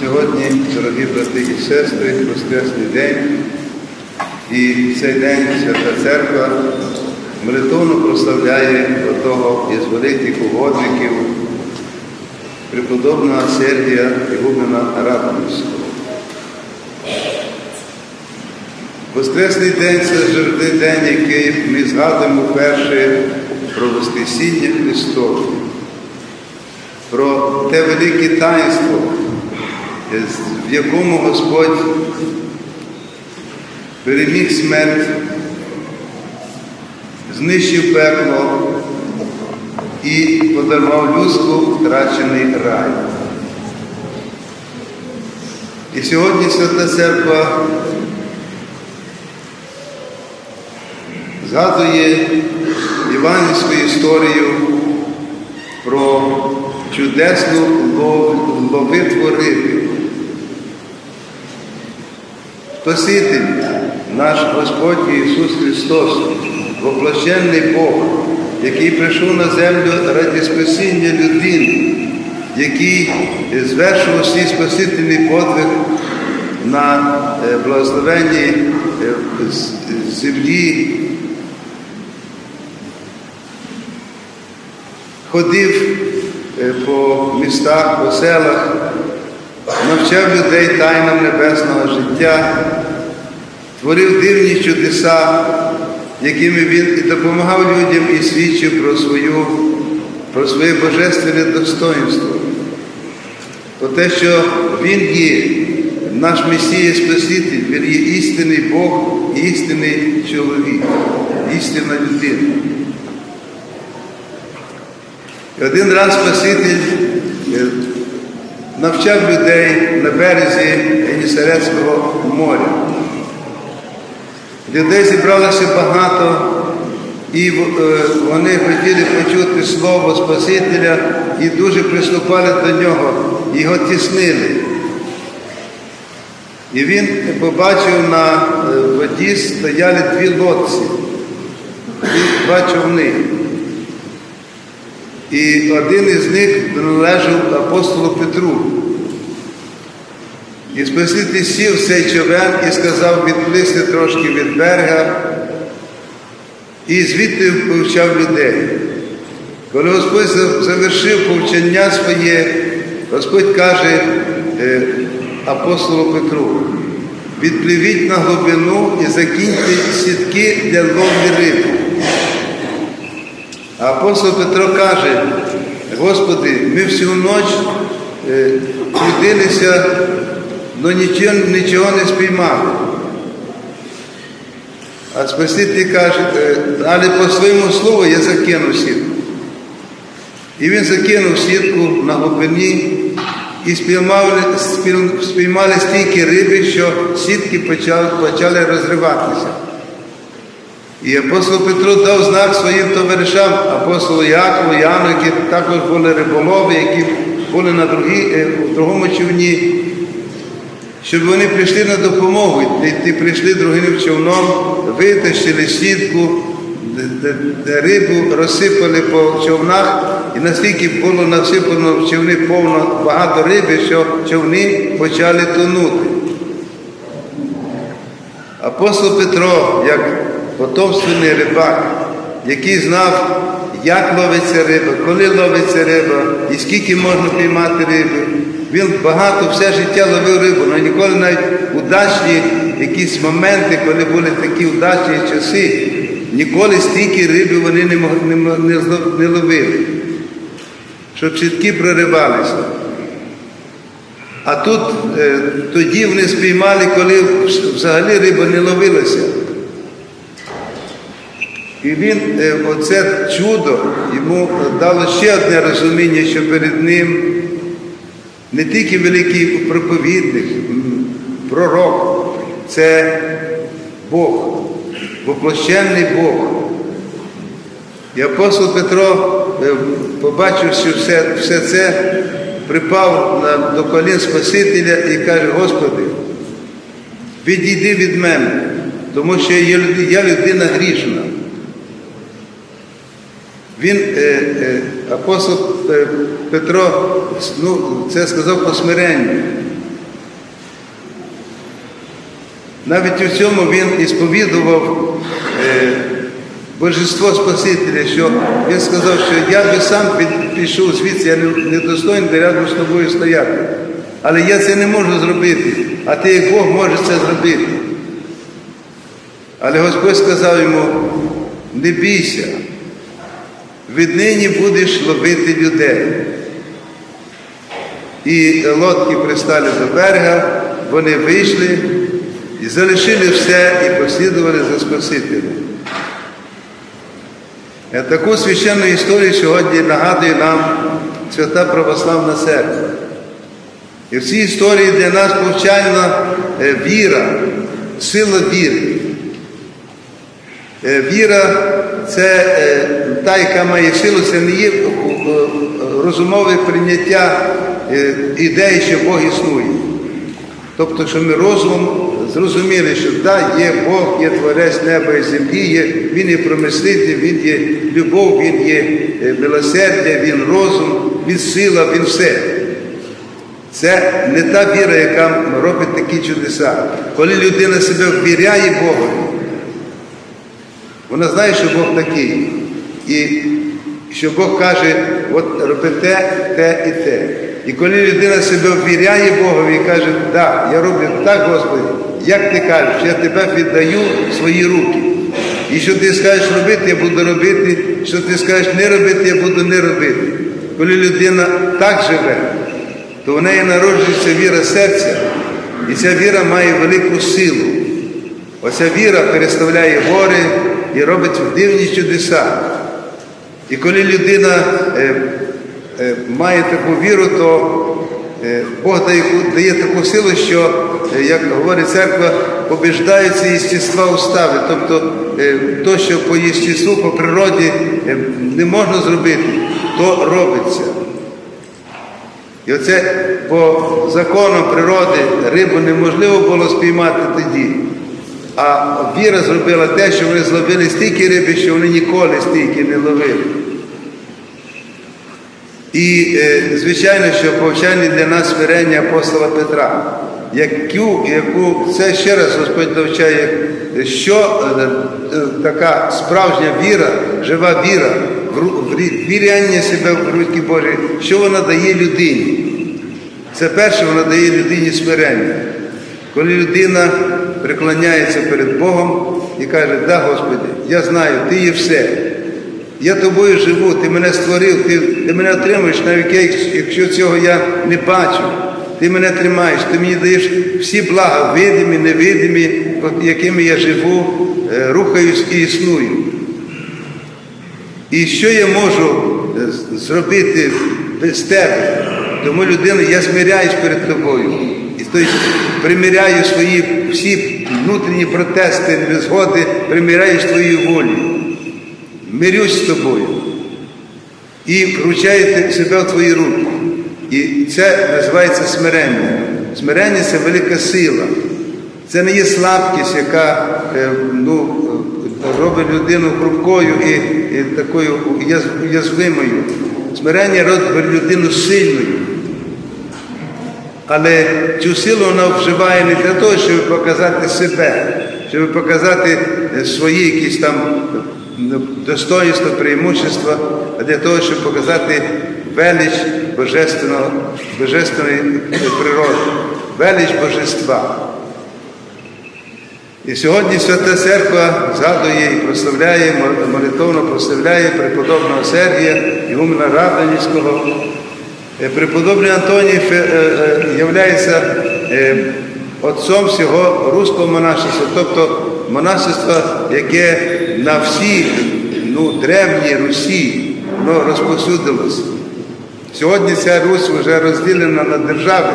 Сьогодні, дорогі брати і сестри, Воскресний день, і цей день Свята Церква молитовно прославляє одного із великих угодників, преподобного Сергія Ігумена Радонівського. Воскресний день це завжди день, який ми згадуємо вперше про Воскресіння Христове, про те велике таїнство, в якому Господь переміг смерть, знищив пекло і подарував людству втрачений рай. І сьогодні Свята Церква згадує іванівську історію про чудесну ловитву риби. Спаситель, наш Господь Ісус Христос, воплощений Бог, який прийшов на землю ради спасіння людини, який звершував свій спасительний подвиг на благословенні землі, ходив по містах, по селах, навчав людей тайнам небесного життя, творив дивні чудеса, якими він і допомагав людям і свідчив про свою, про своє божественне достоинство, про те, що Він є наш Месія Спаситель, Він є істинний Бог і істинний чоловік, істинна людина. І один раз Спаситель навчав людей на березі Генісарецького моря. Людей зібралося багато, і вони хотіли почути Слово Спасителя і дуже приступали до нього, його тіснили. І він побачив на воді стояли дві лодці, два човни. І один із них належав апостолу Петру. І Спаситель сів цей човен і сказав відплисти трошки від берега, і звідти повчав людей. Коли Господь завершив повчання своє, Господь каже апостолу Петру, відпливіть на глибину і закиньте сітки для ловлі риби. Апостол Петро каже, Господи, ми всю ніч трудилися, але нічого, нічого не спіймали. А Спаситель каже, але по своєму слову я закинув сітку. І він закинув сітку на глибині і спіймали, спіймали стільки риби, що сітки почали, почали розриватися. І апостол Петро дав знак своїм товаришам, апостолу Якову, Яну, які також були риболови, які були на другі, в другому човні, щоб вони прийшли на допомогу. Ті прийшли другим човном, витащили сітку, рибу розсипали по човнах, і настільки було насипано в човни повно багато риби, що човни почали тонути. Апостол Петро, як потомственний рибак, який знав, як ловиться риба, коли ловиться риба і скільки можна піймати риби. Він багато все життя ловив рибу, але ніколи навіть удачні якісь моменти, коли були такі удачні часи, ніколи стільки риби вони не, не, не, ловили, щоб чітки проривалися. А тут е, тоді вони спіймали, коли взагалі риба не ловилася. І він, оце чудо, йому дало ще одне розуміння, що перед ним не тільки великий проповідник, пророк, це Бог, воплощений Бог. І апостол Петро, побачивши все, все це, припав до колін Спасителя і каже, Господи, відійди від мене, тому що я людина грішна. Він, е, е, апостол е, Петро, ну, це сказав по смиренню. Навіть у цьому він і сповідував Божество Спасителя, що він сказав, що я би сам пішов звідси, я не достойний рядом з тобою стояти. Але я це не можу зробити, а ти як Бог може це зробити. Але Господь сказав йому, не бійся віднині будеш ловити людей. І лодки пристали до берега, вони вийшли і залишили все і послідували за Спасителем. Е, Таку священну історію сьогодні нагадує нам Свята Православна Церква. І в цій історії для нас повчальна е, віра, сила віри. Е, Віра це та, яка має силу, це не є е, розумове прийняття е, ідеї, що Бог існує. Тобто, що ми розумом зрозуміли, що да, є Бог, є творець неба і землі, є, Він є промислитель, Він є любов, Він є е, милосердя, Він розум, Він сила, Він все. Це не та віра, яка робить такі чудеса. Коли людина себе ввіряє Богу, вона знає, що Бог такий. І що Бог каже, от роби те, те і те. І коли людина себе ввіряє Богові і каже, да, я роблю так, Господи, як ти кажеш, я тебе віддаю в свої руки. І що ти скажеш робити, я буду робити, що ти скажеш не робити, я буду не робити. Коли людина так живе, то в неї народжується віра серця, і ця віра має велику силу. Оця віра переставляє гори і робить дивні чудеса. І коли людина е, е, має таку віру, то е, Бог дає, таку силу, що, як говорить церква, побіждаються єстества устави. Тобто то, що по єстеству, по природі не можна зробити, то робиться. І оце по законам природи рибу неможливо було спіймати тоді. А віра зробила те, що вони зловили стільки риби, що вони ніколи стільки не ловили. І, е, звичайно, що повчальні для нас смирення апостола Петра, яку, яку це ще раз Господь навчає, що е, е, така справжня віра, жива віра, віряння себе в руки Божі, що вона дає людині. Це перше, вона дає людині смирення. Коли людина преклоняється перед Богом і каже, да, Господи, я знаю, Ти є все. Я тобою живу, ти мене створив, ти, ти мене отримуєш, навіть якщо цього я не бачу. Ти мене тримаєш, ти мені даєш всі блага, видимі, невидимі, якими я живу, е, рухаюсь і існую. І що я можу е, зробити без тебе? Тому людина, я смиряюсь перед тобою. Тобто примиряю свої всі внутрішні протести, незгоди, примиряю з твоєю волею. Мирюсь з тобою. І вручаю себе в твої руки. І це називається смирення. Смирення це велика сила. Це не є слабкість, яка е, ну, робить людину хрупкою і, і такою уязвимою. Смирення робить людину сильною. Але цю силу вона вживає не для того, щоб показати себе, щоб показати е, свої якісь там е, достоїнства, преимущества, а для того, щоб показати велич божественної природи, велич божества. І сьогодні Свята Церква згадує і прославляє, молитовно прославляє преподобного Сергія Ігумена Радонівського. Е, Преподобний Антоній є отцом всього руського монашества, тобто монашества, яке на всій ну, древній Русі воно розповсюдилося. Сьогодні ця Русь вже розділена на держави.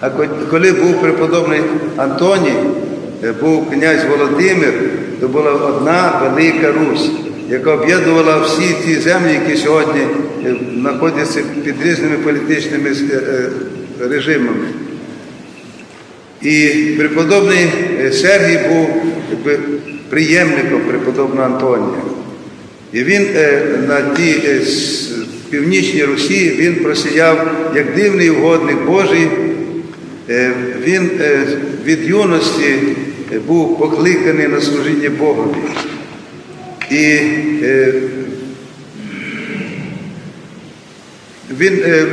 А коли був преподобний Антоній, е, був князь Володимир, то була одна велика Русь, яка об'єднувала всі ті землі, які сьогодні е, знаходяться під різними політичними е, е, режимами. І преподобний Сергій був якби, приємником преподобного Антонія. І він на тій північній Русі він просіяв як дивний угодник Божий, Він від юності був покликаний на служіння Богові. І е, він е,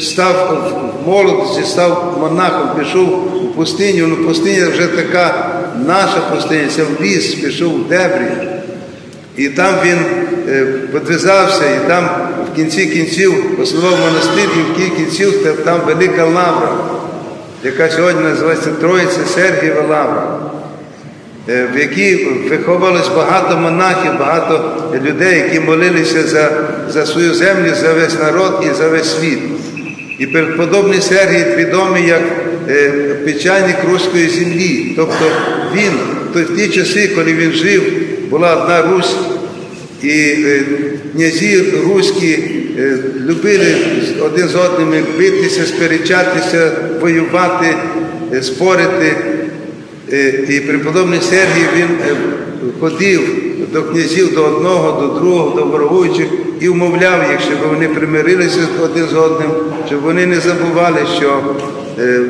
став в молодості, став монахом, пішов у пустиню. Ну, пустиня вже така наша пустиня, це в ліс, пішов в дебрі. І там він е, підв'язався, і там в кінці кінців основав монастир, і в кінці кінців там велика лавра, яка сьогодні називається Троїця Сергієва лавра, в якій виховувалось багато монахів, багато людей, які молилися за, за свою землю, за весь народ і за весь світ. І преподобний Сергій відомий як е, печальник руської землі. Тобто він в ті часи, коли він жив, була одна Русь, і е, князі руські е, любили один з одним битися, сперечатися, воювати, е, спорити. Е, І преподобний Сергій він е, ходив до князів до одного, до другого, до ворогуючих і вмовляв їх, щоб вони примирилися один з одним, щоб вони не забували, що е,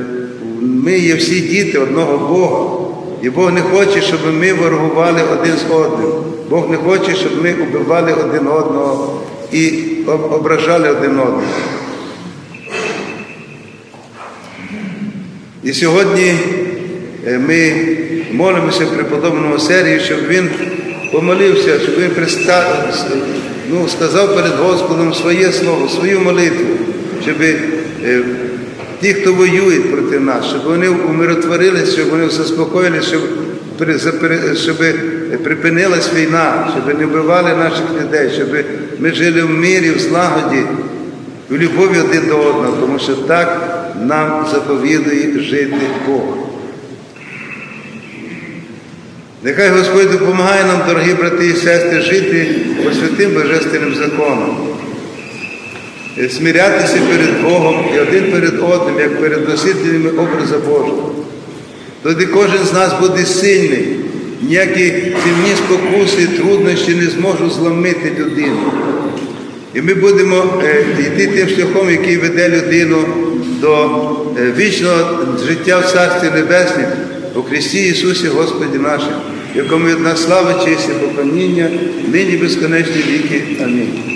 ми є всі діти одного Бога. І Бог не хоче, щоб ми ворогували один з одним. Бог не хоче, щоб ми убивали один одного і ображали один одного. І сьогодні ми молимося преподобному Сергію, щоб він помолився, щоб він приста... ну, сказав перед Господом своє слово, свою молитву, щоб е, ті, хто воюють проти нас, щоб вони умиротворились, щоб вони заспокоїлися, щоб, щоб припинилась війна, щоб не вбивали наших людей, щоб ми жили в мирі, в злагоді, в любові один до одного, тому що так нам заповідує жити Бог. Нехай Господь допомагає нам, дорогі брати і сестри, жити по святим божественним законам, смирятися перед Богом і один перед одним, як перед носителями образа Божого. Тоді кожен з нас буде сильний, ніякі земні спокуси, труднощі не зможуть зламити людину. І ми будемо е, йти тим шляхом, який веде людину до е, вічного життя в Царстві Небеснім у Христі Ісусі Господі нашим, якому від нас слава, честь і поклоніння, нині безконечні віки. Амінь.